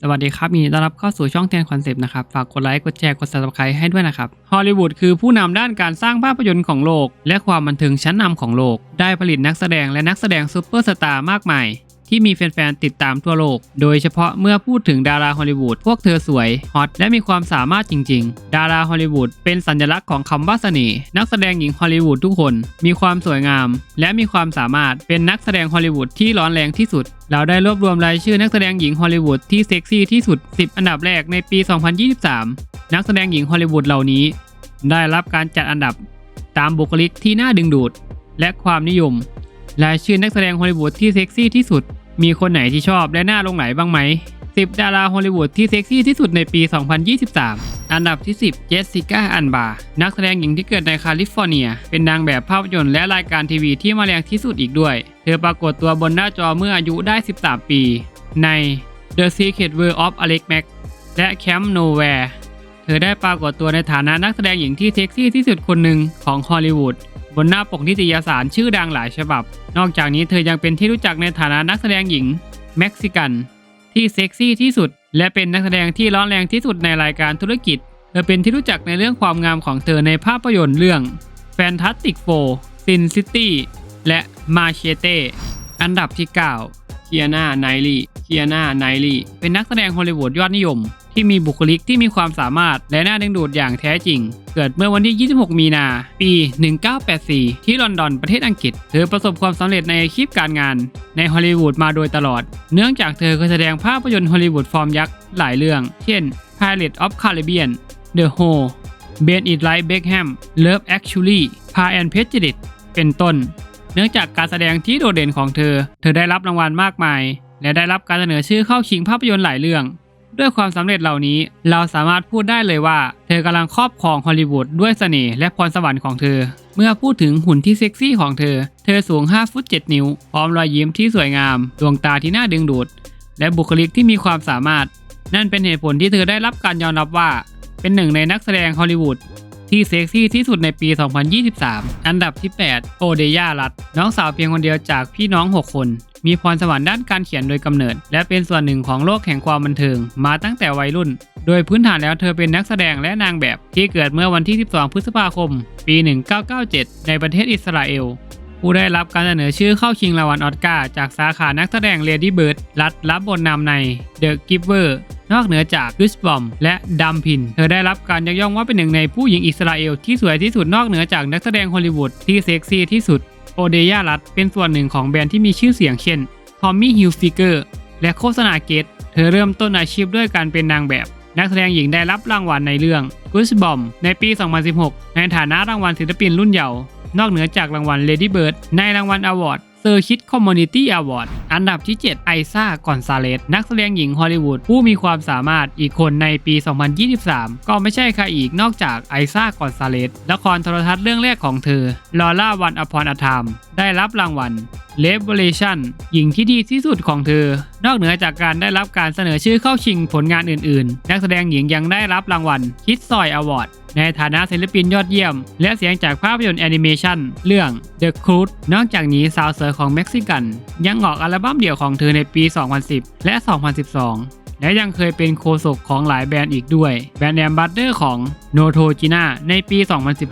สวัสดีครับยินดีต้อนรับเข้าสู่ช่องแทนคอนเซปต์นะครับ ฝากกดไลค์ กดแชร์ กด subscribe ให้ด้วยนะครับ ฮอลลีวูดคือผู้นำด้านการสร้างภาพยนตร์ของโลก และความบันเทิงชั้นนำของโลก ได้ผลิตนักแสดงและนักแสดงซูเปอร์สตาร์มากมาย ที่มีแฟนๆติดตามทั่วโลก โดยเฉพาะเมื่อพูดถึงดาราฮอลลีวูดพวกเธอสวยฮอตและมีความสามารถจริง ๆ ดาราฮอลลีวูดเป็นสัญลักษณ์ของคำว่าเสน่ห์นักแสดงหญิงฮอลลีวูดทุกคน มีความสวยงาม และมีความสามารถเป็นนักแสดงฮอลลีวูดที่ร้อนแรงที่สุดเราได้รวบรวมรายชื่อนักแสดงหญิงฮอลลีวูดที่เซ็กซี่ที่สุด 10 อันดับแรกในปี 2023 นักแสดงหญิงฮอลลีวูดเหล่านี้ ได้รับการจัดอันดับตามบุคลิกที่น่าดึงดูด และความนิยม รายชื่อนักแสดงฮอลลีวูดที่เซ็กซี่ที่สุด มีคนไหนที่ชอบและน่าลงไหลบ้างไหม 10 ดาราฮอลลีวูดที่เซ็กซี่ที่สุดในปี 2023 อันดับที่ 10 เจสสิก้า อันบา นักแสดงหญิงที่เกิดในแคลิฟอร์เนีย เป็นนางแบบภาพยนตร์และรายการทีวีที่มาแรงที่สุดอีกด้วย เธอปรากฏตัวบนหน้าจอเมื่ออายุได้ 13 ปี ใน The Secret World of Alex Mack และ Camp Nowhere เธอได้ปรากฏตัวในฐานะนักแสดงหญิงที่เซ็กซี่ที่สุดคนหนึ่งของฮอลลีวูด บนหน้าปกนิตยสารชื่อดังหลายฉบับ นอกจากนี้เธอยังเป็นที่รู้จักในฐานะนักแสดงหญิงเม็กซิกัน ที่เซ็กซี่ที่สุด และเป็นนักแสดงที่ร้อนแรงที่สุดในรายการธุรกิจ เธอเป็นที่รู้จักในเรื่องความงามของเธอในภาพยนตร์เรื่อง Fantastic Four Sin City และ Machete อันดับที่9เคียนาไนลีเคียนาไนลีเป็นนักแสดงฮอลลีวูดยอดนิยม ที่มีบุคลิกที่มีความสามารถและน่าดึงดูดอย่างแท้จริง เกิดเมื่อวันที่ 26 มีนา ปี 1984 ที่ลอนดอนประเทศอังกฤษ เธอประสบความสำเร็จในอาชีพการงาน ในฮอลลีวูดมาโดยตลอด เนื่องจากเธอเคยแสดงภาพยนตร์ฮอลลีวูดฟอร์มยักษ์หลายเรื่อง เช่น Pirates of Caribbean The Hole, Ben It Like Beckham Love Actually Pa and Prejudice เป็นต้น เนื่องจากการแสดงที่โดดเด่นของเธอ เธอได้รับรางวัลมากมาย และได้รับการเสนอชื่อเข้าชิงภาพยนตร์หลายเรื่อง ด้วยความสำเร็จเหล่านี้ เราสามารถพูดได้เลยว่า เธอกำลังครอบครองฮอลลีวูดด้วยเสน่ห์และพรสวรรค์ของเธอ เมื่อพูดถึงหุ่นที่เซ็กซี่ของเธอ เธอสูง 5 ฟุต 7 นิ้ว พร้อมรอยยิ้มที่สวยงาม ดวงตาที่น่าดึงดูด และบุคลิกที่มีความสามารถ นั่นเป็นเหตุผลที่เธอได้รับการยอมรับว่า เป็นหนึ่งในนักแสดงฮอลลีวูด ที่เซ็กซี่ที่สุดในปี 2023 อันดับที่ 8 โอเดย่ารัตน้องสาวเพียงคนเดียวจากพี่น้อง 6 คน มีพรสวรรค์ด้านการเขียนโดยกำเนิด และเป็นส่วนหนึ่งของโลกแห่งความบันเทิง มาตั้งแต่วัยรุ่น โดยพื้นฐานแล้วเธอเป็นนักแสดงและนางแบบที่เกิดเมื่อวันที่ 12 พฤษภาคม ปี 1997 ในประเทศอิสราเอลผู้ได้รับการเสนอชื่อเข้าชิงรางวัลออสการ์จากสาขานักแสดงเลดี้เบิร์ดรัดรับบทนำใน The Giver นอกเหนือจากกุสบอมและดัมพิน เธอได้รับการยกย่องว่าเป็นหนึ่งในผู้หญิงอิสราเอลที่สวยที่สุดนอกเหนือจากนักแสดงฮอลลีวูดที่เซ็กซี่ที่สุด โอเดย่ารัตเป็นส่วนหนึ่งของแบรนด์ที่มีชื่อเสียงเช่น Tommy Hilfiger และโฆษณาเกตเธอเริ่มต้นอาชีพด้วยการเป็นนางแบบ นักแสดงหญิงได้รับรางวัลในเรื่อง Goosebump ในปี 2016 ในฐานะรางวัลศิลปินรุ่นเยาว์นอกเหนือจากรางวัล Lady Bird ในรางวัลอวอร์ด เซอร์คิดคอมมูนิตี้อวอร์ดอันดับที่ 7 ไอซ่า กอนซาเลส นักแสดงหญิงฮอลลีวูดผู้มีความสามารถอีกคนในปี 2023 ก็ไม่ใช่ใครอีกนอกจากไอซ่า กอนซาเลส ละครโทรทัศน์เรื่องแรกของเธอลอร่าวันอพรอธรรมได้รับรางวัลเลเวอเรชันหญิงที่ดีที่สุดของเธอ นอกเหนือจากการได้รับการเสนอชื่อเข้าชิงผลงานอื่นๆ นักแสดงหญิงยังได้รับรางวัลคิดซอยอวอร์ดในฐานะศิลปินยอดเยี่ยม และเสียงจากภาพยนตร์แอนิเมชันเรื่อง The Croods นอกจากนี้สาวเสวยของเม็กซิกัน ยังออกอัลบั้มเดี่ยวของเธอในปี 2010 และ 2012 และยังเคยเป็นโคศกของหลายแบรนด์อีกด้วย แบรนด์แอมบัตเดอร์ของโนโทจิน่าในปี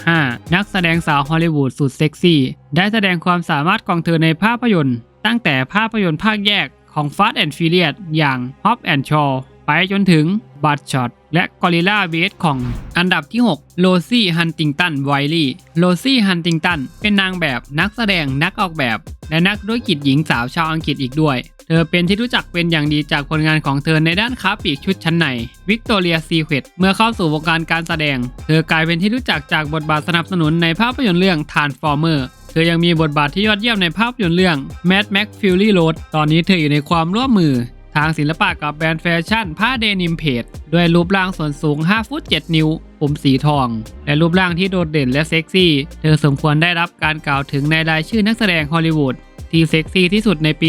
2015 นักแสดงสาวฮอลลีวูดสุดเซ็กซี่ ได้แสดงความสามารถของเธอในภาพยนตร์ ตั้งแต่ภาพยนตร์ภาคแยกของ Fast and Furious อย่าง Hop and Shaw ไปจนถึงบัตช็อตและกอริลลาเวสของอันดับที่ 6โรซี่ฮันติงตันไวลี่โรซี่ฮันติงตันเป็นนางแบบนักแสดงนักออกแบบ และนักธุรกิจหญิงสาวชาวอังกฤษอีกด้วย เธอเป็นที่รู้จักเป็นอย่างดีจากผลงานของเธอในด้านค้าปลีกชุดชั้นในวิกตอเรียซีเคทเมื่อเข้าสู่วงการการแสดง เธอกลายเป็นที่รู้จักจากบทบาทสนับสนุนในภาพยนตร์เรื่อง Transformer เธอยังมีบทบาทที่ยอดเยี่ยมในภาพยนตร์เรื่อง Mad Max Fury Road ตอนนี้เธออยู่ในความร่วมมือ ทางศิลปะกับแบรนด์แฟชั่นผ้าเดนิมเพจด้วยรูปร่างส่วนสูง 5 ฟุต 7 นิ้ว ผมสีทอง และรูปร่างที่โดดเด่นและเซ็กซี่ เธอสมควรได้รับการกล่าวถึงในรายชื่อนักแสดงฮอลลีวูดที่เซ็กซี่ที่สุดในปี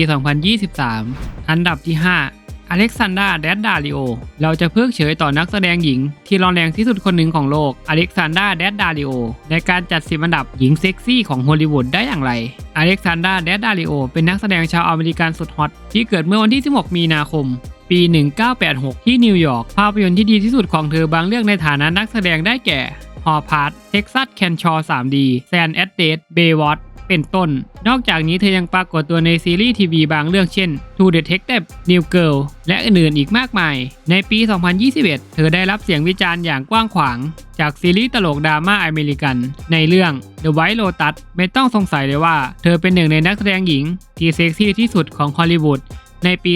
2023 อันดับที่ 5 อเล็กซานดราแดดดาริโอ เราจะเพิกเฉยต่อนักแสดงหญิง ที่ร้อนแรงที่สุดคนหนึ่งของโลก อเล็กซานดราแดดดาริโอ ในการจัดสิบอันดับหญิงเซ็กซี่ของฮอลลีวูดได้อย่างไร อเล็กซานดราแดดดาริโอ เป็นนักแสดงชาวอเมริกันสุดฮอตที่เกิดเมื่อวันที่ 16 มีนาคม ปี 1986 ที่นิวยอร์ก ภาพยนตร์ที่ดีที่สุดของเธอบางเรื่องในฐานะนักแสดงได้แก่ฮอพาร์ทเท็กซัสแคนชอ 3D แซนแอดเดดเบย์วอต เป็นต้น นอกจากนี้เธอยังปรากฏตัวในซีรีส์ทีวีบางเรื่องเช่น True Detective New Girl และอื่นๆอีกมากมาย ในปี 2021 เธอได้รับเสียงวิจารณ์อย่างกว้างขวาง จากซีรีส์ตลกดราม่าอเมริกัน ในเรื่อง The White Lotus ไม่ต้องสงสัยเลยว่า เธอเป็นหนึ่งในนักแสดงหญิง ที่เซ็กซี่ที่สุดของฮอลลีวูด ในปี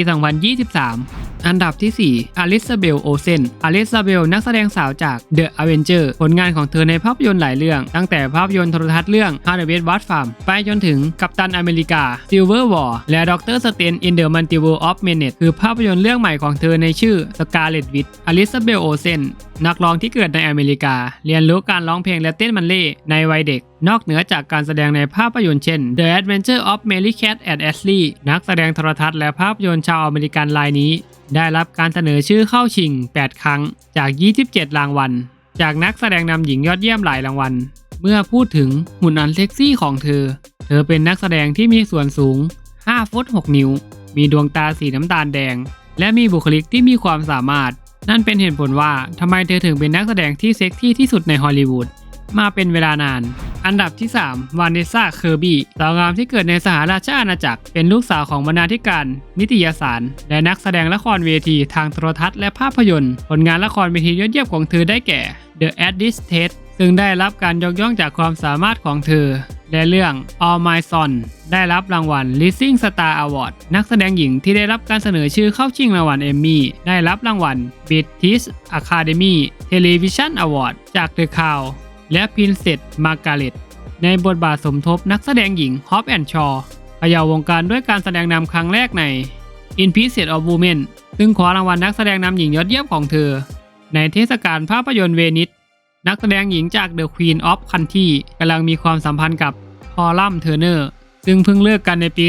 2023 อันดับที่ 4 อลิซาเบลโอเซนอลิซาเบลนักแสดงสาวจาก The Avenger ผลงานของเธอในภาพยนตร์หลายเรื่อง ตั้งแต่ภาพยนตร์โทรทัศน์เรื่อง Harvest Watch Farm ไปจนถึงกัปตันอเมริกา Silver War และ Doctor Strange in the Multiverse of Madness คือภาพยนตร์เรื่องใหม่ของเธอในชื่อ Scarlet Witch อลิซาเบลโอเซนนักร้องที่เกิดในอเมริกา เรียนรู้การร้องเพลงและเต้นมันเล่ในวัยเด็ก นอกเหนือจากการแสดงในภาพยนตร์เช่น The Adventure of Mary Cat and Ashley นักแสดงโทรทัศน์และภาพยนตร์ชาวอเมริกันรายนี้ ได้รับการเสนอชื่อเข้าชิง 8 ครั้ง จาก 27 รางวัล จากนักแสดงนำหญิงยอดเยี่ยมหลายรางวัล เมื่อพูดถึงหุ่นอันเซ็กซี่ของเธอ เธอเป็นนักแสดงที่มีส่วนสูง 5 ฟุต 6 นิ้ว มีดวงตาสีน้ำตาลแดง และมีบุคลิกที่มีความสามารถ นั่นเป็นเหตุผลว่าทำไมเธอถึงเป็นนักแสดงที่เซ็กซี่ที่สุดในฮอลลีวูดมาเป็นเวลานาน อันดับที่ 3 วานเนซ่า เคอร์บี้ สาวงามที่เกิดในสหราชอาณาจักร เป็นลูกสาวของบรรณาธิการ นิตยสาร และนักแสดงละครเวทีทางโทรทัศน์และภาพยนตร์ ผลงานละครเวทียอดเยี่ยมของเธอได้แก่ The Addis Test ซึ่งได้รับการยกย่องจากความสามารถของเธอ และเรื่อง All My Son ได้รับรางวัล Rising Star Award นักแสดงหญิงที่ได้รับการเสนอชื่อเข้าชิงรางวัลเอมมี่ได้รับรางวัล British Academy Television Award จาก The Crown และ Princess Margaret ในบทบาทสมทบนักแสดงหญิงฮอปแอนชอเขย่าวงการด้วยการแสดงนำครั้งแรกใน In Pieces of Women ซึ่งขอรางวัลนักแสดงนำหญิงยอดเยี่ยมของเธอ ในเทศกาลภาพยนตร์เวนิส นักแสดงหญิงจาก The Queen of Country กำลังมีความสัมพันธ์กับพอลัมเทอร์เนอร์ซึ่งเพิ่งเลิกกันในปี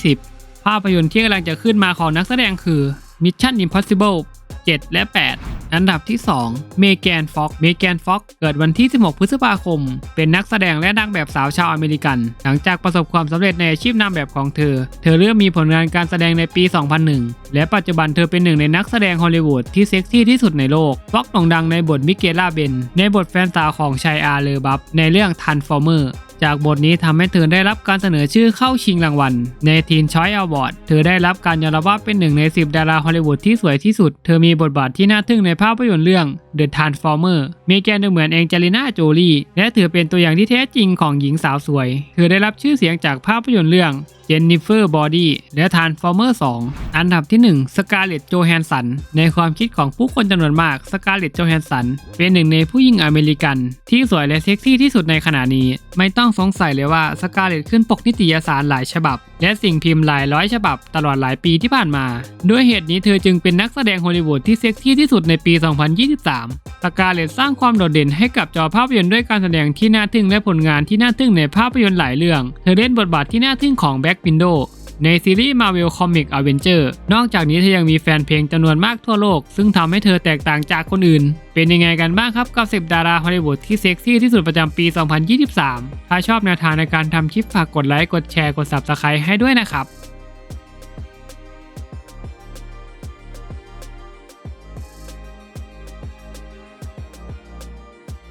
2020 ภาพยนตร์ที่กำลังจะขึ้นมาของนักแสดงคือ Mission Impossible 7 และ 8 อันดับที่ 2 เมแกนฟ็อกเมแกนฟ็อกเกิดวันที่ 16 พฤษภาคม เป็นนักแสดงและนางแบบสาวชาวอเมริกัน หลังจากประสบความสำเร็จในอาชีพนางแบบของเธอ เธอเริ่มมีผลงานการแสดงในปี 2001 และปัจจุบันเธอเป็นหนึ่งในนักแสดงฮอลลีวูดที่เซ็กซี่ที่สุดในโลกฟ็อกโด่งดังในบทมิเกล่าเบนในบทแฟนสาวของชายอาเลอบับในเรื่องทันฟอร์เมอร์ จากบทนี้ทำให้เธอได้รับการเสนอชื่อเข้าชิงรางวัลในทีนชอยอวอร์ดเธอได้รับการยอมรับว่าเป็นหนึ่งใน 10 ดาราฮอลลีวูดที่สวยที่สุด เธอมีบทบาทที่น่าทึ่งในภาพยนตร์เรื่อง The Transformer มีแกนดูเหมือนแองเจลิน่าโจลีและถือเป็นตัวอย่างที่แท้จริงของหญิงสาวสวย เธอได้รับชื่อเสียงจากภาพยนตร์เรื่อง Jennifer Body และ Transformer 2อันดับที่1 Scarlett Johansson ในความคิดของผู้คนจำนวนมาก Scarlett Johansson เป็นหนึ่งในผู้หญิงอเมริกัน ที่สวยและเซ็กซี่ที่สุดในขณะนี้ ไม่ต้องสงสัยเลยว่า Scarlett ขึ้นปกนิตยสารหลายฉบับ และสิ่งพิมพ์หลายร้อยฉบับ ตลอดหลายปีที่ผ่านมา ด้วยเหตุนี้เธอจึงเป็นนักแสดงฮอลลีวูดที่เซ็กซี่ที่สุดในปี 2023 สกาเลตสร้างความโดดเด่นให้กับจอภาพยนตร์ด้วยการแสดงที่น่าทึ่งและผลงานที่น่าทึ่งในภาพยนตร์หลายเรื่อง เธอเล่นบทบาทที่น่าทึ่งของแบ็กวินโดในซีรีส์ Marvel Comic Avenger นอกจากนี้เธอยังมีแฟนเพลงจำนวนมากทั่วโลก ซึ่งทำให้เธอแตกต่างจากคนอื่น เป็นยังไงกันบ้างครับกับ 10 ดาราฮอลลีวูดที่เซ็กซี่ที่สุดประจำปี 2023 ถ้าชอบแนวทางในการทำคลิปฝากกดไลค์ กดแชร์ กด Subscribe ให้ด้วยนะครับ